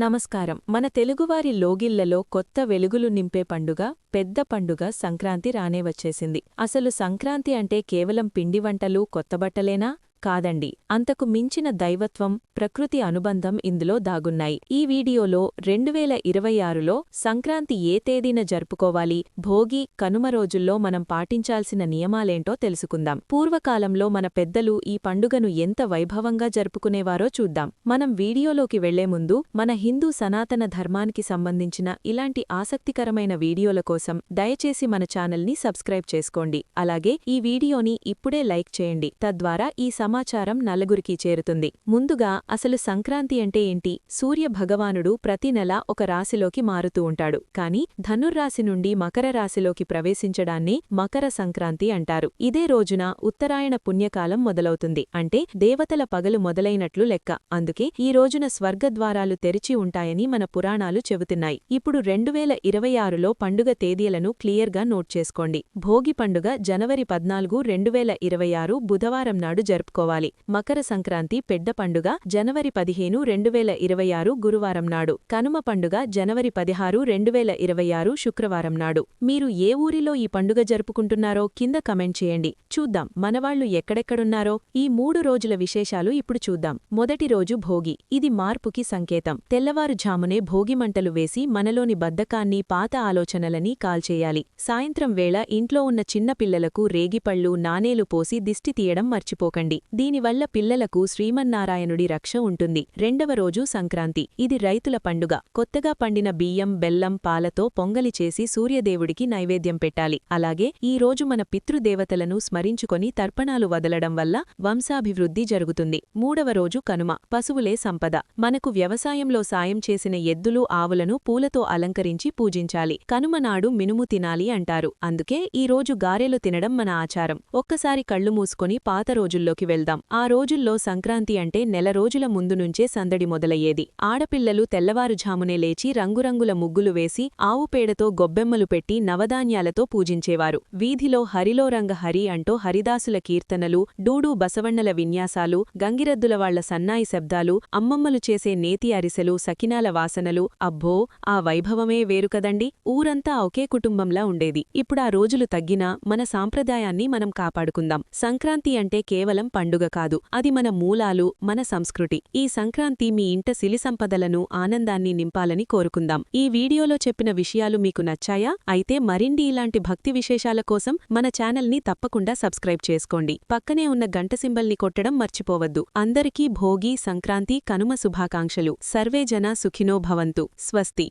నమస్కారం. మన తెలుగువారి లోగిళ్ళలో కొత్త వెలుగులు నింపే పండుగ పెద్ద పండుగ సంక్రాంతి రానే వచ్చేసింది. అసలు సంక్రాంతి అంటే కేవలం పిండి వంటలు కొత్త బట్టలేనా? కాదండి. అంతకు మించిన దైవత్వం ప్రకృతి అనుబంధం ఇందులో దాగున్నాయి. ఈ వీడియోలో రెండువేల ఇరవై ఆరులో సంక్రాంతి ఏ తేదీన జరుపుకోవాలి భోగి కనుమ రోజుల్లో మనం పాటించాల్సిన నియమాలేంటో తెలుసుకుందాం. పూర్వకాలంలో మన పెద్దలు ఈ పండుగను ఎంత వైభవంగా జరుపుకునేవారో చూద్దాం. మనం వీడియోలోకి వెళ్ళే ముందు మన హిందూ సనాతన ధర్మానికి సంబంధించిన ఇలాంటి ఆసక్తికరమైన వీడియోల కోసం దయచేసి మన ఛానల్ని సబ్స్క్రైబ్ చేసుకోండి. అలాగే ఈ వీడియోని ఇప్పుడే లైక్ చేయండి. తద్వారా ఈ సమాచారం నలుగురికి చేరుతుంది. ముందుగా అసలు సంక్రాంతి అంటే ఏంటి? సూర్య భగవానుడు ప్రతి నెల ఒక రాశిలోకి మారుతూ ఉంటాడు. కాని ధనుర్రాశి నుండి మకర రాశిలోకి ప్రవేశించడాన్నే మకర సంక్రాంతి అంటారు. ఇదే రోజున ఉత్తరాయణ పుణ్యకాలం మొదలవుతుంది. అంటే దేవతల పగలు మొదలైనట్లు లెక్క. అందుకే ఈ రోజున స్వర్గద్వారాలు తెరిచి ఉంటాయని మన పురాణాలు చెబుతున్నాయి. ఇప్పుడు రెండువేల ఇరవై ఆరులో పండుగ తేదీలను క్లియర్గా నోట్ చేసుకోండి. భోగి పండుగ జనవరి పద్నాలుగు రెండువేల ఇరవై ఆరు బుధవారం నాడు చేసుకోవాలి మకర సంక్రాంతి పెద్ద పండుగ జనవరి పదిహేను రెండువేల ఇరవై ఆరు గురువారం నాడు. కనుమ పండుగ జనవరి పదిహారు రెండువేల ఇరవై ఆరు శుక్రవారం నాడు. మీరు ఏ ఊరిలో ఈ పండుగ జరుపుకుంటున్నారో కింద కమెంట్ చేయండి. చూద్దాం మనవాళ్ళు ఎక్కడెక్కడున్నారో. ఈ మూడు రోజుల విశేషాలు ఇప్పుడు చూద్దాం. మొదటి రోజు భోగి. ఇది మార్పుకి సంకేతం. తెల్లవారుఝామునే భోగిమంటలు వేసి మనలోని బద్ధకాన్ని పాత ఆలోచనలని కాల్చేయాలి. సాయంత్రం వేళ ఇంట్లో ఉన్న చిన్నపిల్లలకు రేగిపళ్ళు నాణేలు పోసి దిష్టి తీయడం మర్చిపోకండి. దీనివల్ల పిల్లలకు శ్రీమన్నారాయణుడి రక్ష ఉంటుంది. రెండవ రోజు సంక్రాంతి. ఇది రైతుల పండుగ. కొత్తగా పండిన బియ్యం బెల్లం పాలతో పొంగలి చేసి సూర్యదేవుడికి నైవేద్యం పెట్టాలి. అలాగే ఈ రోజు మన పితృదేవతలను స్మరించుకొని తర్పణాలు వదలడం వల్ల వంశాభివృద్ధి జరుగుతుంది. మూడవ రోజు కనుమ. పశువులే సంపద. మనకు వ్యవసాయంలో సాయం చేసిన ఎద్దులు ఆవులను పూలతో అలంకరించి పూజించాలి. కనుమ నాడు మినుము తినాలి అంటారు. అందుకే ఈ రోజు గారెలు తినడం మన ఆచారం. ఒక్కసారి కళ్ళు మూసుకొని పాత రోజుల్లోకి వెళ్దాం. ఆ రోజుల్లో సంక్రాంతి అంటే నెల రోజుల ముందు నుంచే సందడి మొదలయ్యేది. ఆడపిల్లలు తెల్లవారుఝామునే లేచి రంగురంగుల ముగ్గులు వేసి ఆవు పేడతో గొబ్బెమ్మలు పెట్టి నవధాన్యాలతో పూజించేవారు. వీధిలో హరిలో రంగ హరి అంటూ హరిదాసుల కీర్తనలు డూడూ బసవಣ್ಣల విన్యాసాలు గంగిరద్దుల వాళ్ళ సన్నాయి శబ్దాలు అమ్మమ్మలు చేసే నేతి అరిసెలు సకినాల వాసనలు. అబ్బో ఆ వైభవమే వేరుకదండి ఊరంతా ఒకే కుటుంబంలా ఉండేది. ఇప్పుడా రోజులు తగ్గినా మన సాంప్రదాయాన్ని మనం కాపాడుకుందాం. సంక్రాంతి అంటే కేవలం పండుగ కాదు. అది మన మూలాలు మన సంస్కృతి. ఈ సంక్రాంతి మీ ఇంట సిలి సంపదలను ఆనందాన్ని నింపాలని కోరుకుందాం. ఈ వీడియోలో చెప్పిన విషయాలు మీకు నచ్చాయా? అయితే మరిన్ని ఇలాంటి భక్తి విశేషాల కోసం మన ఛానల్ని తప్పకుండా సబ్స్క్రైబ్ చేసుకోండి. పక్కనే ఉన్న గంట సింబల్ని కొట్టడం మర్చిపోవద్దు. అందరికీ భోగి సంక్రాంతి కనుమ శుభాకాంక్షలు. సర్వే జన సుఖినో భవంతు. స్వస్తి.